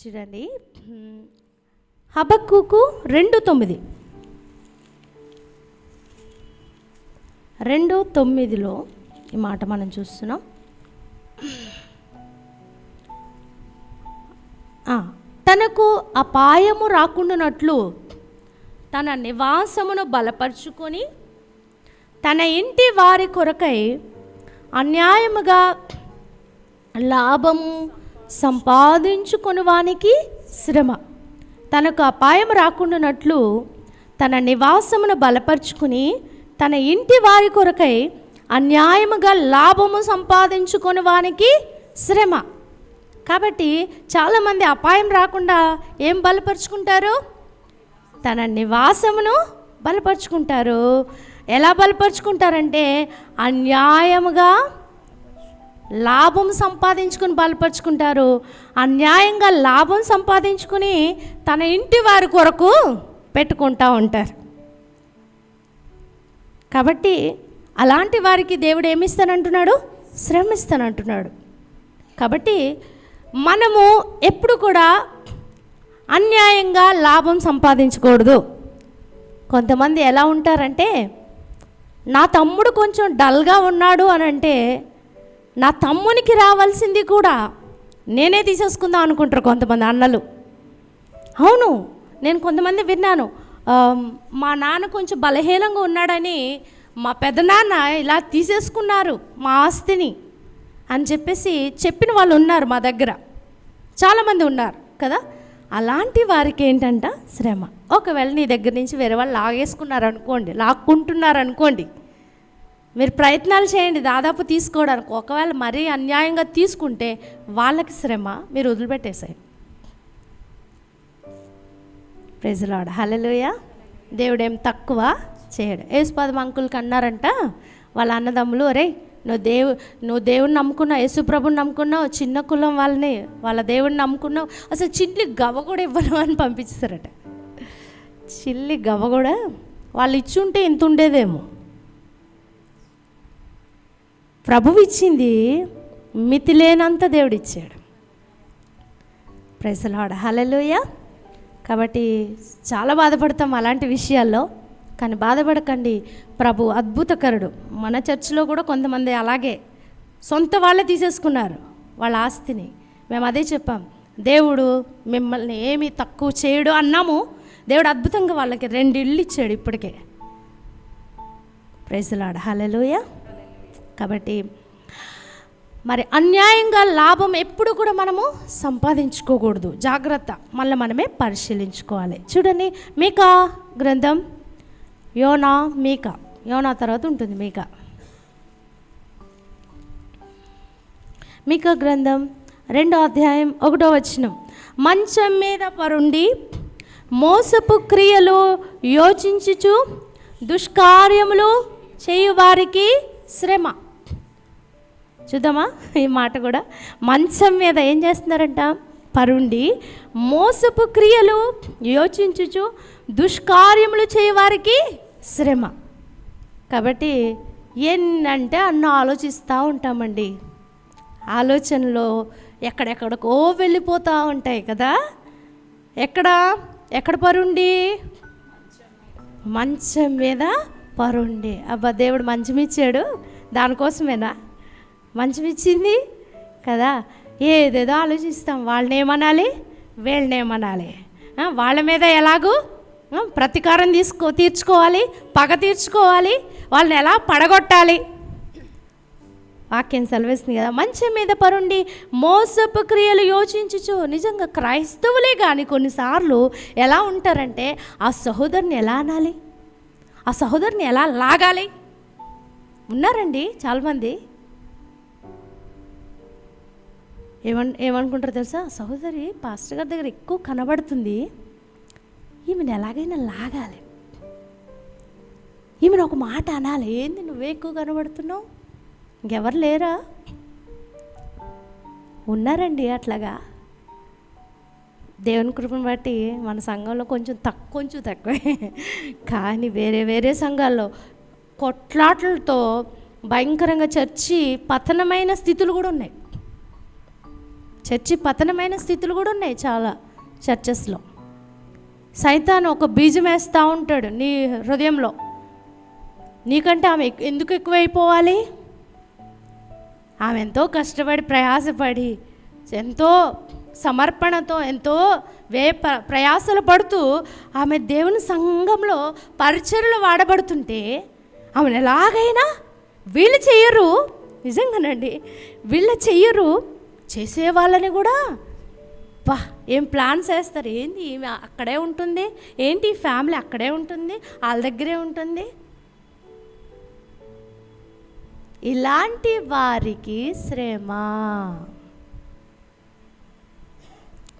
చూడండి. హబక్కుకు రెండు తొమ్మిది. రెండు తొమ్మిదిలో ఈ మాట మనం చూస్తున్నాం. తనకు అపాయము రాకుండానట్లు తన నివాసమును బలపరుచుకొని తన ఇంటి వారి కొరకై అన్యాయముగా లాభము సంపాదించుకునివానికి శ్రమ. తనకు అపాయం రాకుండానట్లు తన నివాసమును బలపరుచుకుని తన ఇంటి వారి కొరకై అన్యాయముగా లాభము సంపాదించుకొని వానికి శ్రమ. కాబట్టి చాలామంది అపాయం రాకుండా ఏం బలపరుచుకుంటారు? తన నివాసమును బలపరుచుకుంటారు. ఎలా బలపరుచుకుంటారంటే అన్యాయముగా లాభం సంపాదించుకుని బలపరుచుకుంటారు. అన్యాయంగా లాభం సంపాదించుకుని తన ఇంటి వారి కొరకు పెట్టుకుంటా ఉంటారు. కాబట్టి అలాంటి వారికి దేవుడు ఏమిస్తానంటున్నాడు? శ్రమిస్తానంటున్నాడు. కాబట్టి మనము ఎప్పుడు కూడా అన్యాయంగా లాభం సంపాదించకూడదు. కొంతమంది ఎలా ఉంటారంటే నా తమ్ముడు కొంచెం డల్గా ఉన్నాడు అని అంటే నా తమ్మునికి రావాల్సింది కూడా నేనే తీసేసుకుందాం అనుకుంటారు కొంతమంది అన్నలు. అవును నేను కొంతమంది విన్నాను. మా నాన్న కొంచెం బలహీనంగా ఉన్నాడని మా పెదనాన్న ఇలా తీసేసుకున్నారు మా ఆస్తిని అని చెప్పేసి చెప్పిన వాళ్ళు ఉన్నారు మా దగ్గర. చాలామంది ఉన్నారు కదా? అలాంటి వారికి ఏంటంట శ్రమ. ఒకవేళ నీ దగ్గర నుంచి వేరే వాళ్ళు లాగేసుకున్నారు అనుకోండి లాక్కుంటున్నారు అనుకోండి మీరు ప్రయత్నాలు చేయండి. దాదాపు తీసుకోవడానికి ఒకవేళ మరీ అన్యాయంగా తీసుకుంటే వాళ్ళకి శ్రమ మీరు వదిలిపెట్టేసాయి. ప్రజలాడు హలలుయ దేవుడేం తక్కువ చేయడు. యేసుపాదం అంకుల్కి అన్నారంట వాళ్ళ అన్నదమ్ములు అరే నువ్వు దేవు నువ్వు దేవుని నమ్ముకున్నావు యేసుప్రభుని నమ్ముకున్నావు చిన్న కులం వాళ్ళని వాళ్ళ దేవుడిని నమ్ముకున్నావు అసలు చిల్లి గవ్వ కూడా ఇవ్వను అని పంపించారట చిల్లి గవ్వ కూడా వాళ్ళు ఇచ్చుంటే ఇంత ఉండేదేమో. ప్రభువిచ్చింది మితి లేనంత దేవుడు ప్రైసలాడ హలలోయ కాబట్టి చాలా బాధపడతాం అలాంటి విషయాల్లో. కానీ బాధపడకండి. ప్రభు అద్భుతకరుడు. మన చర్చిలో కూడా కొంతమంది అలాగే సొంత వాళ్ళే తీసేసుకున్నారు వాళ్ళ ఆస్తిని. మేము అదే చెప్పాం. దేవుడు మిమ్మల్ని ఏమి తక్కువ చేయడు అన్నాము. దేవుడు అద్భుతంగా వాళ్ళకి రెండు ఇళ్ళు ఇచ్చాడు ఇప్పటికే. ప్రైజులాడ హలలుయ కాబట్టి మరి అన్యాయంగా లాభం ఎప్పుడు కూడా మనము సంపాదించుకోకూడదు. జాగ్రత్త. మళ్ళీ మనమే పరిశీలించుకోవాలి. చూడండి మీకా గ్రంథం? యోనా మీకా. యోనా తర్వాత ఉంటుంది మీకా. మీకా గ్రంథం? రెండో అధ్యాయం ఒకటో వచనం. మంచం మీద పరుండి మోసపు క్రియలు యోచించుచు దుష్కార్యములు చేయువారికి శ్రమ. చూద్దామా? ఈ మాట కూడా. మంచం మీద ఏం చేస్తున్నారంట? పరుండి మోసపు క్రియలు యోచించుచు దుష్కార్యములు చేయవారికి శ్రమ. కాబట్టి ఏంటంటే అన్న ఆలోచిస్తూ ఉంటామండి. ఆలోచనలో ఎక్కడెక్కడికో వెళ్ళిపోతూ ఉంటాయి కదా. ఎక్కడ? ఎక్కడ పరుండి? మంచం మీద పరుండి. అబ్బా దేవుడు మంచం ఇచ్చాడు. దానికోసమేనా? మంచం ఇచ్చింది కదా? ఏదేదో ఆలోచిస్తాం. వాళ్ళని ఏమనాలి వీళ్ళని ఏమనాలి వాళ్ళ మీద ఎలాగూ ప్రతీకారం తీసుకో తీర్చుకోవాలి పగ తీర్చుకోవాలి వాళ్ళని ఎలా పడగొట్టాలి? వాక్యం సెలవిస్తుంది కదా? మంచం మీద పరుండి మోసపు క్రియలు యోచించుచు నిజంగా క్రైస్తవులే కానీ కొన్నిసార్లు ఎలా ఉంటారంటే ఆ సహోదరుని ఎలా అనాలి? ఆ సహోదరుని ఎలా లాగాలి? ఉన్నారండి చాలామంది. ఏమన్ ఏమనుకుంటారు తెలుసా? సహోదరి పాస్టర్ గారి దగ్గర ఎక్కువ కనబడుతుంది. ఈమెను ఎలాగైనా లాగాలి. ఈమెను ఒక మాట అనాలి. ఏంది నువ్వే ఎక్కువ కనబడుతున్నావు? ఇంకెవరు లేరా? ఉన్నారండి అట్లాగా. దేవుని కృపను బట్టి మన సంఘంలో కొంచెం తక్కువ కొంచెం తక్కువే. కానీ వేరే వేరే సంఘాల్లో కొట్లాటలతో భయంకరంగా చర్చి పతనమైన స్థితులు కూడా ఉన్నాయి. చర్చి పతనమైన స్థితులు కూడా ఉన్నాయి చాలా చర్చెస్లో. సైతాన్ ఒక బీజం వేస్తూ ఉంటాడు నీ హృదయంలో. నీకంటే ఆమె ఎక్- ఎందుకు ఎక్కువైపోవాలి? ఆమె ఎంతో కష్టపడి ప్రయాసపడి ఎంతో సమర్పణతో ఎంతో వే ప్రయాసలు పడుతూ ఆమె దేవుని సంఘంలో పరిచయలు వాడబడుతుంటే ఆమెను ఎలాగైనా వీళ్ళు చెయ్యరు నిజంగానండి వీళ్ళు చెయ్యరు చేసే వాళ్ళని కూడా బా ఏం ప్లాన్స్ వేస్తారు? ఏంది ఈమె అక్కడే ఉంటుంది? ఏంటి ఫ్యామిలీ అక్కడే ఉంటుంది? వాళ్ళ దగ్గరే ఉంటుంది? ఇలాంటి వారికి శ్రమ.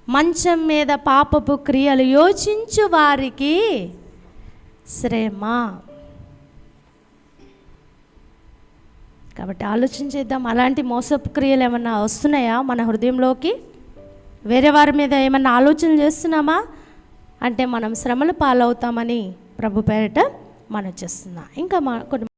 మంచం మీద పాపపు క్రియలు యోచించు వారికి శ్రమ. కాబట్టి ఆలోచించేద్దాం అలాంటి మోసపు క్రియలు ఏమన్నా వస్తున్నాయా మన హృదయంలోకి? వేరే వారి మీద ఏమన్నా ఆలోచన చేస్తున్నామా? అంటే మనం శ్రమలు పాలవుతామని ప్రభు పేరిట మనం చేస్తున్నాం. ఇంకా మా కొన్ని